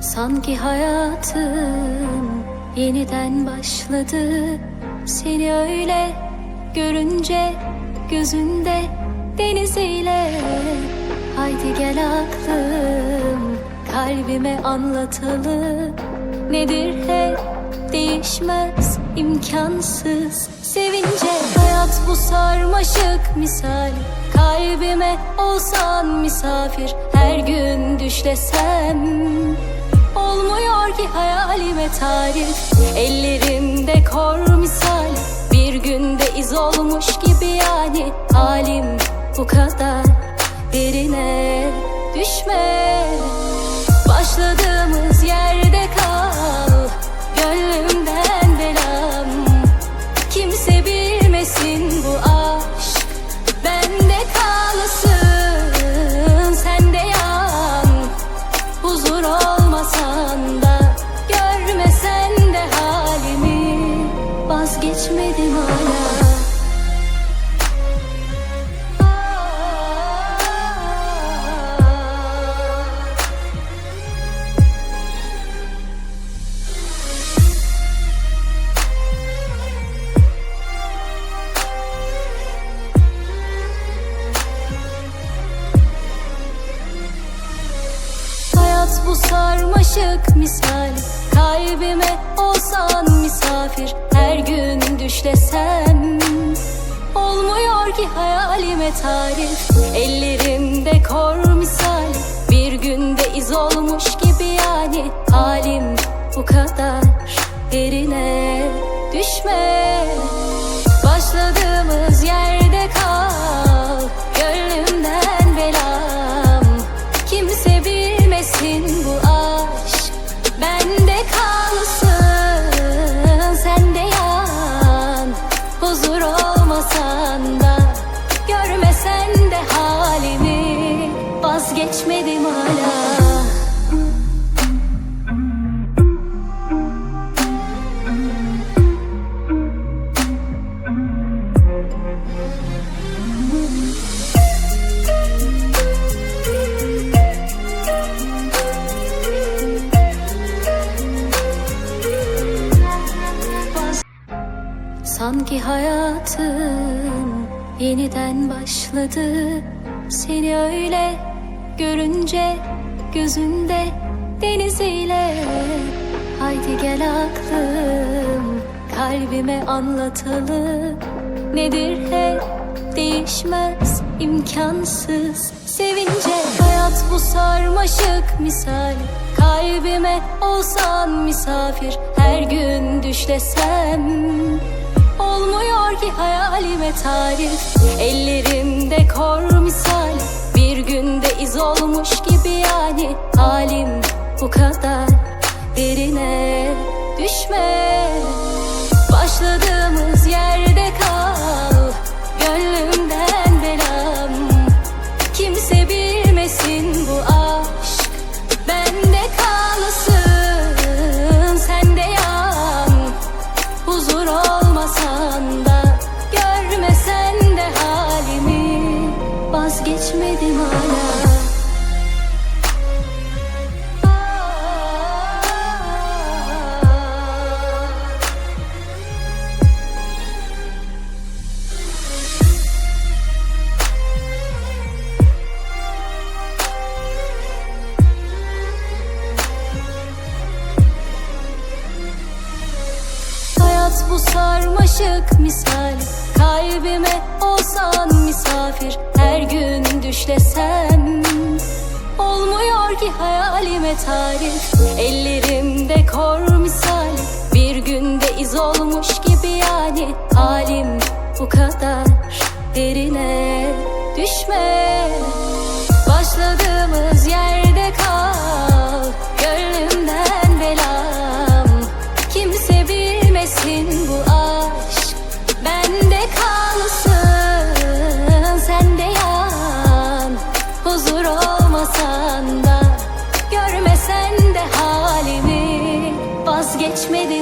Sanki hayatım yeniden başladı. Seni öyle görünce gözünde deniziyle. Haydi gel aklım kalbime anlatalım. Nedir hep değişmez imkansız sevince. Hayat bu sarmaşık misal Kalbime olsan misafir. Her gün düşlesem Olmuyor ki hayalime tarif. Ellerimde kor misal. Bir günde iz olmuş gibi yani. Halim bu kadar derine düşme. Başladığımız bu sarmaşık misal. Kalbime olsan misafir Her gün düşlesem Olmuyor ki hayalime tarif Ellerimde kor misal. Bir günde iz olmuş gibi yani Halim bu kadar derine düşme Huzur olmasan da Görmesen de halimi Vazgeçmedim hala Sanki hayatım yeniden başladı. Seni öyle görünce gözünde deniziyle. Haydi gel aklım kalbime anlatalım. Nedir hep değişmez imkansız sevince. Hayat bu sarmaşık misal. Kalbime olsan misafir. Her gün düşlesem hayalime tarif Ellerimde kor misal. Bir günde iz olmuş gibi yani Halim bu kadar derine düşme. Başladığımız yerde kal Gönlümden belam. Kimse bilmesin bu aşk Bende kalsın Sen de yan Huzur olmasan da Hayat bu sarmaşık misal. Kalbime olsan misafir. Her gün düşlesem. Olmuyor ki hayalime tarif. Ellerimde kor misal. Bir günde iz olmuş gibi yani. Halim bu kadar derine düşme olmasan da Görmesen de halimi Vazgeçmedim